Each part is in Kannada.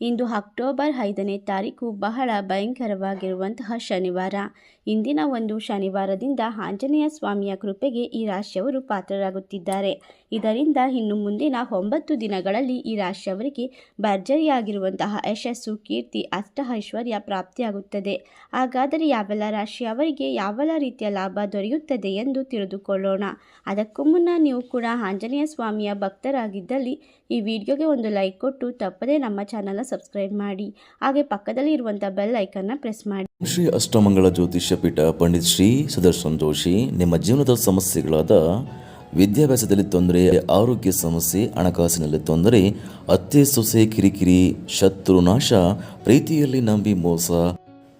ಇಂದು ಅಕ್ಟೋಬರ್ ಐದನೇ ತಾರೀಕು ಬಹಳ ಭಯಂಕರವಾಗಿರುವಂತಹ ಶನಿವಾರ. ಇಂದಿನ ಒಂದು ಶನಿವಾರದಿಂದ ಆಂಜನೇಯ ಸ್ವಾಮಿಯ ಕೃಪೆಗೆ ಈ ರಾಶಿಯವರು ಪಾತ್ರರಾಗುತ್ತಿದ್ದಾರೆ. ಇದರಿಂದ ಇನ್ನು ಮುಂದಿನ ಒಂಬತ್ತು ದಿನಗಳಲ್ಲಿ ಈ ರಾಶಿಯವರಿಗೆ ಭರ್ಜರಿಯಾಗಿರುವಂತಹ ಯಶಸ್ಸು, ಕೀರ್ತಿ ಅಷ್ಟ ಐಶ್ವರ್ಯ ಪ್ರಾಪ್ತಿಯಾಗುತ್ತದೆ. ಹಾಗಾದರೆ ಯಾವೆಲ್ಲ ರಾಶಿಯವರಿಗೆ ಯಾವೆಲ್ಲ ರೀತಿಯ ಲಾಭ ದೊರೆಯುತ್ತದೆ ಎಂದು ತಿಳಿದುಕೊಳ್ಳೋಣ. ಅದಕ್ಕೂ ಮುನ್ನ ನೀವು ಕೂಡ ಆಂಜನೇಯ ಸ್ವಾಮಿಯ ಭಕ್ತರಾಗಿದ್ದಲ್ಲಿ ಈ ವಿಡಿಯೋಗೆ ಒಂದು ಲೈಕ್ ಕೊಟ್ಟು ತಪ್ಪದೇ ನಮ್ಮ ಚಾನಲ್ನ ಸಬ್ಸ್ಕ್ರೈಬ್ ಮಾಡಿ, ಹಾಗೆ ಪಕ್ಕದಲ್ಲಿ ಇರುವಂಥ ಬೆಲ್ ಐಕನ್ನ ಪ್ರೆಸ್ ಮಾಡಿ. ಶ್ರೀ ಅಷ್ಟಮಂಗಳ ಜ್ಯೋತಿಷ್ಯ ಪೀಠ ಪಂಡಿತ್ ಶ್ರೀ ಸುದರ್ಶನ್ ಜೋಶಿ, ನಿಮ್ಮ ಜೀವನದ ಸಮಸ್ಯೆಗಳಾದ ವಿದ್ಯಾಭ್ಯಾಸದಲ್ಲಿ ತೊಂದರೆ, ಆರೋಗ್ಯ ಸಮಸ್ಯೆ, ಹಣಕಾಸಿನಲ್ಲಿ ತೊಂದರೆ, ಅತ್ತೆ ಸೊಸೆ ಕಿರಿಕಿರಿ, ಶತ್ರು ನಾಶ, ಪ್ರೀತಿಯಲ್ಲಿ ನಂಬಿ ಮೋಸ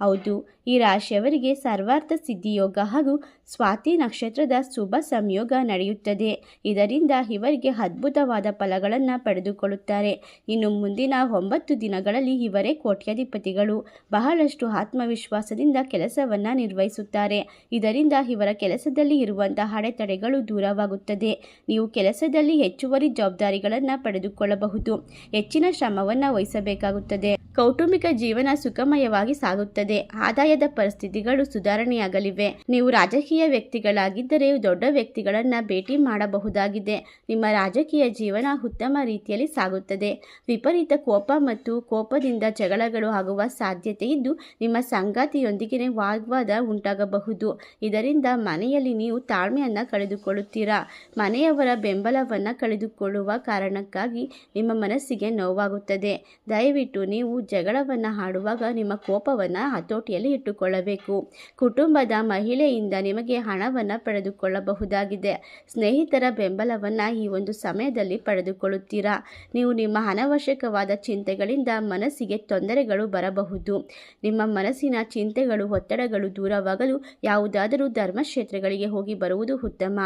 ಹೌದು, ಈ ರಾಶಿಯವರಿಗೆ ಸರ್ವಾರ್ಥ ಸಿದ್ಧಿಯೋಗ ಹಾಗೂ ಸ್ವಾತಿ ನಕ್ಷತ್ರದ ಶುಭ ಸಂಯೋಗ ನಡೆಯುತ್ತದೆ. ಇದರಿಂದ ಇವರಿಗೆ ಅದ್ಭುತವಾದ ಫಲಗಳನ್ನು ಪಡೆದುಕೊಳ್ಳುತ್ತಾರೆ. ಇನ್ನು ಮುಂದಿನ ಒಂಬತ್ತು ದಿನಗಳಲ್ಲಿ ಇವರೇ ಕೋಟ್ಯಾಧಿಪತಿಗಳು. ಬಹಳಷ್ಟು ಆತ್ಮವಿಶ್ವಾಸದಿಂದ ಕೆಲಸವನ್ನು ನಿರ್ವಹಿಸುತ್ತಾರೆ. ಇದರಿಂದ ಇವರ ಕೆಲಸದಲ್ಲಿ ಇರುವಂತಹ ಅಡೆತಡೆಗಳು ದೂರವಾಗುತ್ತದೆ. ನೀವು ಕೆಲಸದಲ್ಲಿ ಹೆಚ್ಚುವರಿ ಜವಾಬ್ದಾರಿಗಳನ್ನು ಪಡೆದುಕೊಳ್ಳಬಹುದು. ಹೆಚ್ಚಿನ ಶ್ರಮವನ್ನು ವಹಿಸಬೇಕಾಗುತ್ತದೆ. ಕೌಟುಂಬಿಕ ಜೀವನ ಸುಖಮಯವಾಗಿ ಸಾಗುತ್ತದೆ. ಆದಾಯದ ಪರಿಸ್ಥಿತಿಗಳು ಸುಧಾರಣೆಯಾಗಲಿವೆ. ನೀವು ರಾಜಕೀಯ ವ್ಯಕ್ತಿಗಳಾಗಿದ್ದರೆ ದೊಡ್ಡ ವ್ಯಕ್ತಿಗಳನ್ನು ಭೇಟಿ ಮಾಡಬಹುದಾಗಿದೆ. ನಿಮ್ಮ ರಾಜಕೀಯ ಜೀವನ ಉತ್ತಮ ರೀತಿಯಲ್ಲಿ ಸಾಗುತ್ತದೆ. ವಿಪರೀತ ಕೋಪ ಮತ್ತು ಕೋಪದಿಂದ ಜಗಳಗಳು ಆಗುವ ಸಾಧ್ಯತೆ ಇದ್ದು, ನಿಮ್ಮ ಸಂಗಾತಿಯೊಂದಿಗೆ ವಾಗ್ವಾದ ಉಂಟಾಗಬಹುದು. ಇದರಿಂದ ಮನೆಯಲ್ಲಿ ನೀವು ತಾಳ್ಮೆಯನ್ನು ಕಳೆದುಕೊಳ್ಳುತ್ತೀರಾ? ಮನೆಯವರ ಬೆಂಬಲವನ್ನು ಕಳೆದುಕೊಳ್ಳುವ ಕಾರಣಕ್ಕಾಗಿ ನಿಮ್ಮ ಮನಸ್ಸಿಗೆ ನೋವಾಗುತ್ತದೆ. ದಯವಿಟ್ಟು ನೀವು ಜಗಳವನ್ನು ಆಡುವಾಗ ನಿಮ್ಮ ಕೋಪವನ್ನು ಹತೋಟಿಯಲ್ಲಿ ಇಟ್ಟುಕೊಳ್ಳಬೇಕು. ಕುಟುಂಬದ ಮಹಿಳೆಯಿಂದ ನಿಮಗೆ ಹಣವನ್ನು ಪಡೆದುಕೊಳ್ಳಬಹುದಾಗಿದೆ. ಸ್ನೇಹಿತರ ಬೆಂಬಲವನ್ನು ಈ ಒಂದು ಸಮಯದಲ್ಲಿ ಪಡೆದುಕೊಳ್ಳುತ್ತೀರಾ? ನೀವು ನಿಮ್ಮ ಅನವಶ್ಯಕವಾದ ಚಿಂತೆಗಳಿಂದ ಮನಸ್ಸಿಗೆ ತೊಂದರೆಗಳು ಬರಬಹುದು. ನಿಮ್ಮ ಮನಸ್ಸಿನ ಚಿಂತೆಗಳು, ಒತ್ತಡಗಳು ದೂರವಾಗಲು ಯಾವುದಾದರೂ ಧರ್ಮಕ್ಷೇತ್ರಗಳಿಗೆ ಹೋಗಿ ಬರುವುದು ಉತ್ತಮ.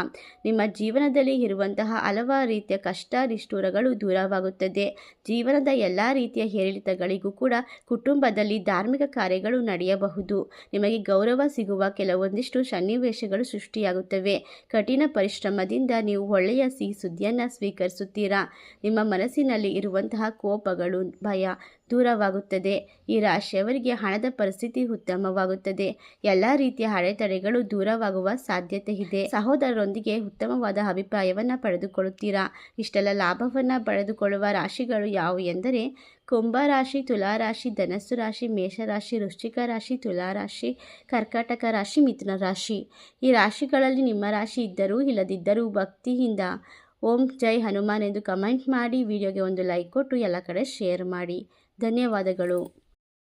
ನಿಮ್ಮ ಜೀವನದಲ್ಲಿ ಇರುವಂತಹ ಹಲವಾರು ರೀತಿಯ ಕಷ್ಟ ನಿಷ್ಠೂರಗಳು ದೂರವಾಗುತ್ತದೆ. ಜೀವನದ ಎಲ್ಲ ರೀತಿಯ ಏರಿಳಿತಗಳಿಗೂ ಕೂಡ ಕುಟುಂಬದಲ್ಲಿ ಧಾರ್ಮಿಕ ಕಾರ್ಯಗಳು ನಡೆಯಬಹುದು. ನಿಮಗೆ ಗೌರವ ಸಿಗುವ ಕೆಲವೊಂದಿಷ್ಟು ಸನ್ನಿವೇಶಗಳು ಸೃಷ್ಟಿಯಾಗುತ್ತವೆ. ಕಠಿಣ ಪರಿಶ್ರಮದಿಂದ ನೀವು ಒಳ್ಳೆಯ ಸಿಹಿ ಸುದ್ದಿಯನ್ನು ಸ್ವೀಕರಿಸುತ್ತೀರಾ? ನಿಮ್ಮ ಮನಸ್ಸಿನಲ್ಲಿ ಇರುವಂತಹ ಕೋಪಗಳು, ಭಯ ದೂರವಾಗುತ್ತದೆ. ಈ ರಾಶಿಯವರಿಗೆ ಹಣದ ಪರಿಸ್ಥಿತಿ ಉತ್ತಮವಾಗುತ್ತದೆ. ಎಲ್ಲ ರೀತಿಯ ಅಡೆತಡೆಗಳು ದೂರವಾಗುವ ಸಾಧ್ಯತೆ ಇದೆ. ಸಹೋದರರೊಂದಿಗೆ ಉತ್ತಮವಾದ ಅಭಿಪ್ರಾಯವನ್ನು ಪಡೆದುಕೊಳ್ಳುತ್ತೀರಾ? ಇಷ್ಟೆಲ್ಲ ಲಾಭವನ್ನು ಪಡೆದುಕೊಳ್ಳುವ ರಾಶಿಗಳು ಯಾವುವು ಎಂದರೆ ಕುಂಭ ರಾಶಿ ತುಲಾರಾಶಿ ಧನಸ್ಸು ರಾಶಿ ಮೇಷರಾಶಿ ವೃಶ್ಚಿಕ ರಾಶಿ ತುಲಾರಾಶಿ ಕರ್ಕಾಟಕ ರಾಶಿ, ಮಿಥುನ ರಾಶಿ. ಈ ರಾಶಿಗಳಲ್ಲಿ ನಿಮ್ಮ ರಾಶಿ ಇದ್ದರೂ ಇಲ್ಲದಿದ್ದರೂ ಭಕ್ತಿಯಿಂದ ಓಂ ಜೈ ಹನುಮಾನ್ ಎಂದು ಕಮೆಂಟ್ ಮಾಡಿ, ವಿಡಿಯೋಗೆ ಒಂದು ಲೈಕ್ ಕೊಟ್ಟು ಎಲ್ಲ ಕಡೆ ಶೇರ್ ಮಾಡಿ. ಧನ್ಯವಾದಗಳು.